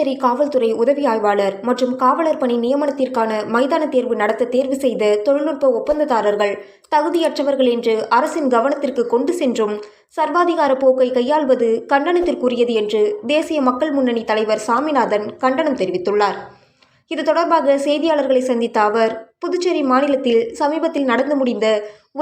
புதுச்சேரி காவல்துறை உதவி ஆய்வாளர் மற்றும் காவலர் பணி நியமனத்திற்கான மைதான தேர்வு நடத்த தேர்வு செய்த தொழில்நுட்ப ஒப்பந்ததாரர்கள் தகுதியற்றவர்கள் என்று அரசின் கவனத்திற்கு கொண்டு சென்றும் சர்வாதிகார போக்கை கையாள்வது கண்டனத்திற்குரியது என்று தேசிய மக்கள் முன்னணி தலைவர் சாமிநாதன் கண்டனம் தெரிவித்துள்ளார். இது தொடர்பாக செய்தியாளர்களை சந்தித்த அவர் புதுச்சேரி மாநிலத்தில் சமீபத்தில் நடந்து முடிந்த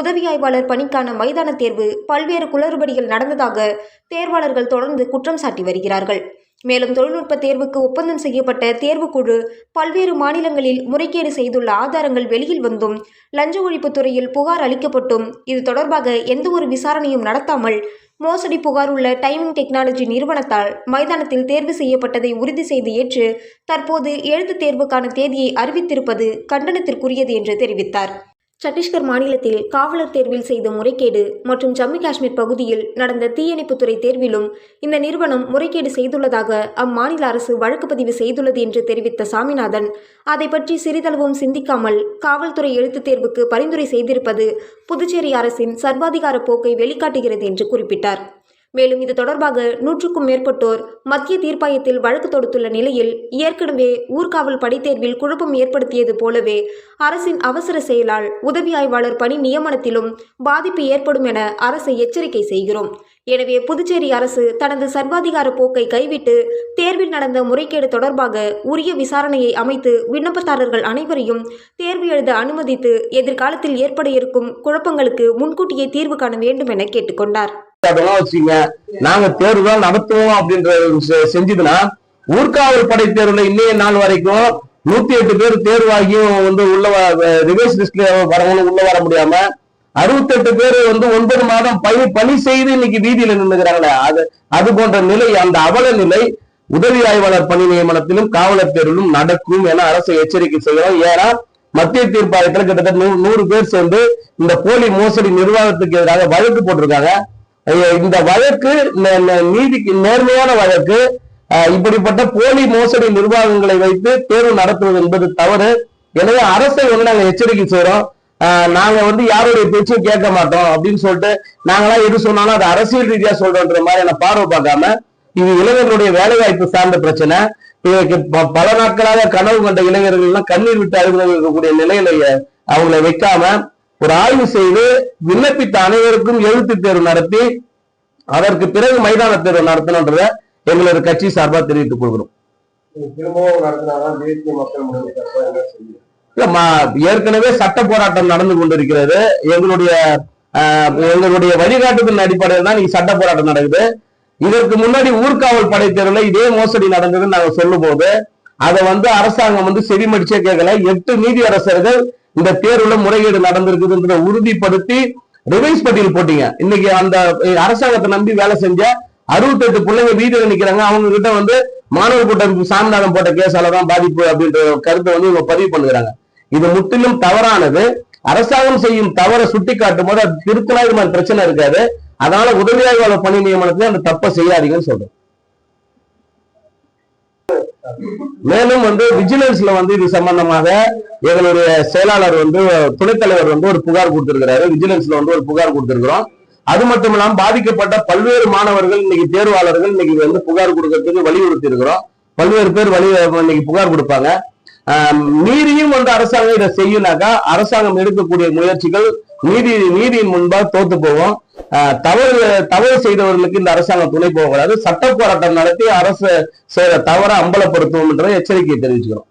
உதவி ஆய்வாளர் பணிக்கான மைதான தேர்வு பல்வேறு குளறுபடிகள் நடந்ததாக தேர்வாளர்கள் தொடர்ந்து குற்றம் சாட்டி வருகிறார்கள். மேலும் தொழில்நுட்ப தேர்வுக்கு ஒப்பந்தம் செய்யப்பட்ட தேர்வுக்குழு பல்வேறு மாநிலங்களில் முறைகேடு செய்துள்ள ஆதாரங்கள் வெளியில் வந்தும் லஞ்ச ஒழிப்பு துறையில் புகார் அளிக்கப்பட்டும். இது தொடர்பாக எந்த ஒரு விசாரணையும் நடத்தாமல் மோசடி புகார் உள்ள டைமிங் டெக்னாலஜி நிறுவனத்தால் மைதானத்தில் தேர்வு செய்யப்பட்டதை உறுதி செய்து ஏற்று தற்போது எழுத்துத் தேர்வுக்கான தேதியை அறிவித்திருப்பது கண்டனத்திற்குரியது என்று தெரிவித்தார். சத்தீஸ்கர் மாநிலத்தில் காவலர் தேர்வில் செய்த முறைகேடு மற்றும் ஜம்மு காஷ்மீர் பகுதியில் நடந்த தீயணைப்புத்துறை தேர்விலும் இந்த நிறுவனம் முறைகேடு செய்துள்ளதாக அம்மாநில அரசு வழக்கு பதிவு செய்துள்ளது என்று தெரிவித்த சாமிநாதன் அதை பற்றி சிறிதளவும் சிந்திக்காமல் காவல்துறை எழுத்துத் தேர்வுக்கு பரிந்துரை செய்திருப்பது புதுச்சேரி அரசின் சர்வாதிகார போக்கை வெளிக்காட்டுகிறது என்று குறிப்பிட்டார். மேலும் இது தொடர்பாக நூற்றுக்கும் மேற்பட்டோர் மத்திய தீர்ப்பாயத்தில் வழக்கு தொடுத்துள்ள நிலையில் ஏற்கனவே ஊர்காவல் படைத்தேர்வில் குழப்பம் ஏற்படுத்தியது போலவே அரசின் அவசர செயலால் உதவி ஆய்வாளர் பணி நியமனத்திலும் பாதிப்பு ஏற்படும் என அரசை எச்சரிக்கை செய்கிறோம். எனவே புதுச்சேரி அரசு தனது சர்வாதிகார போக்கை கைவிட்டு தேர்வில் நடந்த முறைகேடு தொடர்பாக உரிய விசாரணையை அமைத்து விண்ணப்பதாரர்கள் அனைவரையும் தேர்வு எழுத அனுமதித்து எதிர்காலத்தில் ஏற்பட இருக்கும் குழப்பங்களுக்கு முன்கூட்டியே தீர்வு காண வேண்டும் என கேட்டுக்கொண்டார். அதெல்லாம் வச்சுங்க நாங்க தேர்வு தான் நடத்துவோம் அப்படின்ற செஞ்சதுன்னா ஊர்காவல் படை தேர்வுல இன்னைய நாள் வரைக்கும் நூத்தி எட்டு பேர் தேர்வாகியும் வந்து உள்ள ரிவர்ஸ் லிஸ்ட்ல வரவங்களும் உள்ள வர முடியாம அறுபத்தெட்டு பேர் வந்து ஒன்பது மாதம் பணி பணி செய்து இன்னைக்கு வீதியில நின்னுக்கிறாங்களே. அது அது போன்ற நிலை அந்த அவல நிலை உதவி ஆய்வாளர் பணி நியமனத்திலும் காவலர் தேர்விலும் நடக்கும் என அரசை எச்சரிக்கை செய்கிறோம். ஏன்னா மத்திய தீர்ப்பாயத்துல கிட்டத்தட்ட நூறு நூறு பேர் சேர்ந்து இந்த போலி மோசடி நிர்வாகத்துக்கு எதிராக வழக்கு போட்டிருக்காங்க. இந்த வழக்கு நீதிக்கு நேர்மையான வழக்கு இப்படிப்பட்ட போலி மோசடி நிர்வாகங்களை வைத்து தேர்வு நடத்துவது என்பது தவறு. எனவே அரசை வந்து நாங்க எச்சரிக்கை செய்யறோம் நாங்க வந்து யாருடைய பேச்சும் கேட்க மாட்டோம் அப்படின்னு சொல்லிட்டு நாங்களாம் எது சொன்னாலும் அது அரசியல் ரீதியா சொல்றோன்ற மாதிரியான பார்வை பார்க்காம இது இளைஞர்களுடைய வேலைவாய்ப்பு சார்ந்த பிரச்சனை. இதுக்கு ப- பல நாட்களாக கனவு கண்ட இளைஞர்கள்லாம் கண்ணீர் விட்டு அழுது இருக்கக்கூடிய நிலையில அவங்களை வைக்காம ஒரு ஆய்வு செய்து விண்ணப்பித்த அனைவருக்கும் எழுத்து தேர்வு நடத்தி அதற்கு பிறகு மைதான தேர்வு நடத்தணுன்றத எங்களது கட்சி சார்பா தெரிவித்துக் கொள்கிறோம். ஏற்கனவே சட்ட போராட்டம் நடந்து கொண்டிருக்கிறது. எங்களுடைய எங்களுடைய வழிகாட்டுதல் அடிப்படையில் தான் சட்ட போராட்டம் நடக்குது. இதற்கு முன்னாடி ஊர்காவல் படை தேர்வுல இதே மோசடி நடந்ததுன்னு நாங்க சொல்லும் போது அதை வந்து அரசாங்கம் வந்து செவிமடிச்சே கேட்கல. எட்டு நீதி அரசர்கள் இந்த தேர்வுல முறைகேடு நடந்திருக்குதுன்றத உறுதிப்படுத்தி ரிவைஸ் பட்டியல் போட்டீங்க. இன்னைக்கு அந்த அரசாங்கத்தை நம்பி வேலை செஞ்ச அறுபத்தெட்டு பிள்ளைங்க வீதியில நிக்கிறாங்க. அவங்க கிட்ட வந்து மாணவர் கூட்டம் சாமிநாதன் போட்ட கேஸால தான் பாதிப்பு அப்படின்ற கருத்தை வந்து இவங்க பதிவு பண்ணுகிறாங்க. இது முற்றிலும் தவறானது. அரசாங்கம் செய்யும் தவறை சுட்டி காட்டும் போது அது திருத்தலா இது மாதிரி பிரச்சனை இருக்காது. அதனால உதவியாக பணி நியமனத்துல அந்த தப்பை செய்யாதீங்கன்னு சொல்றேன். மேலும் வந்து விஜிலன்ஸ்ல வந்து இது சம்பந்தமாக எங்களுடைய செயலாளர் வந்து துணைத் தலைவர் வந்து ஒரு புகார் கொடுத்திருக்கிறாரு. விஜிலன்ஸ்ல வந்து ஒரு புகார் கொடுத்திருக்கிறோம். அது மட்டும் இல்லாம பாதிக்கப்பட்ட பல்வேறு மாணவர்கள் இன்னைக்கு தேர்வாளர்கள் இன்னைக்கு வந்து புகார் கொடுக்கறதுக்கு வலியுறுத்தி இருக்கிறோம் பல்வேறு பேர் வலி இன்னைக்கு புகார் கொடுப்பாங்க. ஆஹ் மீறியும் வந்து அரசாங்கம் இதை செய்யுனாக்கா அரசாங்கம் எடுக்கக்கூடிய முயற்சிகள் நீதி நீதியின் முன்பாக தோத்து போவோம். ஆஹ் தவறு தவறு செய்தவர்களுக்கு இந்த அரசாங்கம் துணை போகக்கூடாது. சட்ட போராட்டம் நடத்தி அரசு செய்த தவறை அம்பலப்படுத்துவோம் என்ற எச்சரிக்கையை தெரிவிச்சுக்கிறோம்.